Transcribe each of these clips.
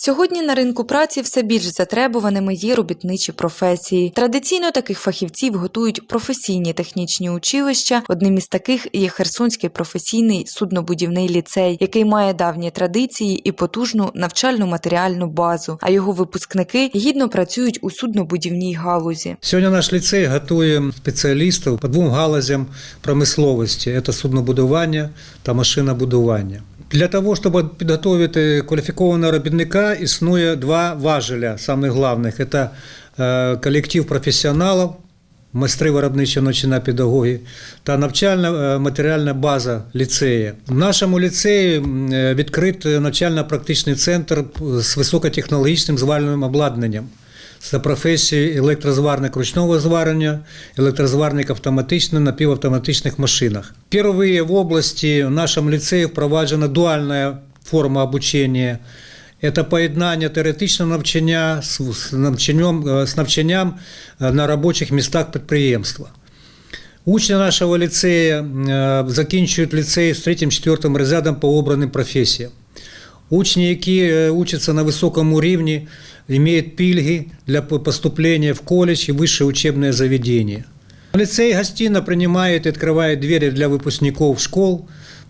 Сьогодні на ринку праці все більш затребуваними є робітничі професії. Традиційно таких фахівців готують професійні технічні училища. Одним із таких є Херсонський професійний суднобудівний ліцей, який має давні традиції і потужну навчальну матеріальну базу. А його випускники гідно працюють у суднобудівній галузі. Сьогодні наш ліцей готує спеціалістів по двом галузям промисловості: це суднобудування та машинобудування. Для того, щоб підготувати кваліфікованого робітника, існує два важеля, самих головних. Це е, колектив професіоналів, майстри виробничого навчання педагоги та навчальна е, матеріальна база ліцею. В нашому ліцеї е, відкрит навчально-практичний центр з високотехнологічним звальним обладнанням за професією електрозварник ручного зварення, електрозварник автоматичних напівавтоматичних машинах. Впервые в області в нашому ліцеї впроваджена дуальна форма обучення. Це поєднання теоретичного навчання з навчанням, з навчанням е, на робочих містах підприємства. Учні нашого ліцею е, закінчують ліцей з 3-4 розрядом по обраним професіям. Учні, які е, учатся на високому рівні, имеют пільги для поступления в колледж и высшее учебное заведение. Лицей гостино принимает и открывает двери для выпускников школ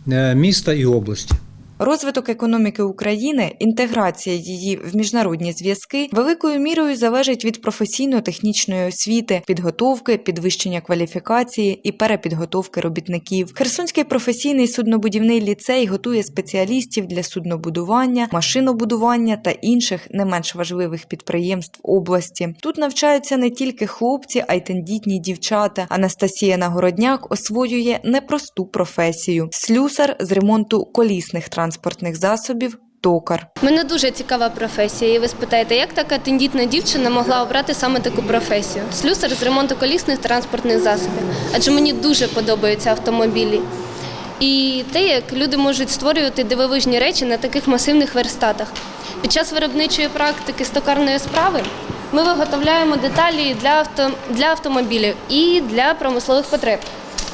э, міста і області. Розвиток економіки України, інтеграція її в міжнародні зв'язки великою мірою залежить від професійно-технічної освіти, підготовки, підвищення кваліфікації і перепідготовки робітників. Херсонський професійний суднобудівний ліцей готує спеціалістів для суднобудування, машинобудування та інших не менш важливих підприємств області. Тут навчаються не тільки хлопці, а й тендітні дівчата. Анастасія Нагородняк освоює непросту професію слюсар з ремонту колісних транспортних засобів. Токар Мене дуже цікава професія, і ви спитаєте, як така тендітна дівчина могла обрати саме таку професію? Слюсар з ремонту колісних транспортних засобів. Адже мені дуже подобаються автомобілі. І те, як люди можуть створювати дивовижні речі на таких масивних верстатах. Під час виробничої практики з токарної справи ми виготовляємо деталі для, авто, для автомобілів і для промислових потреб.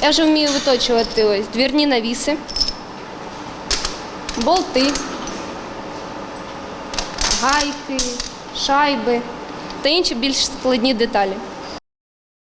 Я вже вмію виточувати ось двірні навіси, болти, гайки, шайби та інші більш складні деталі.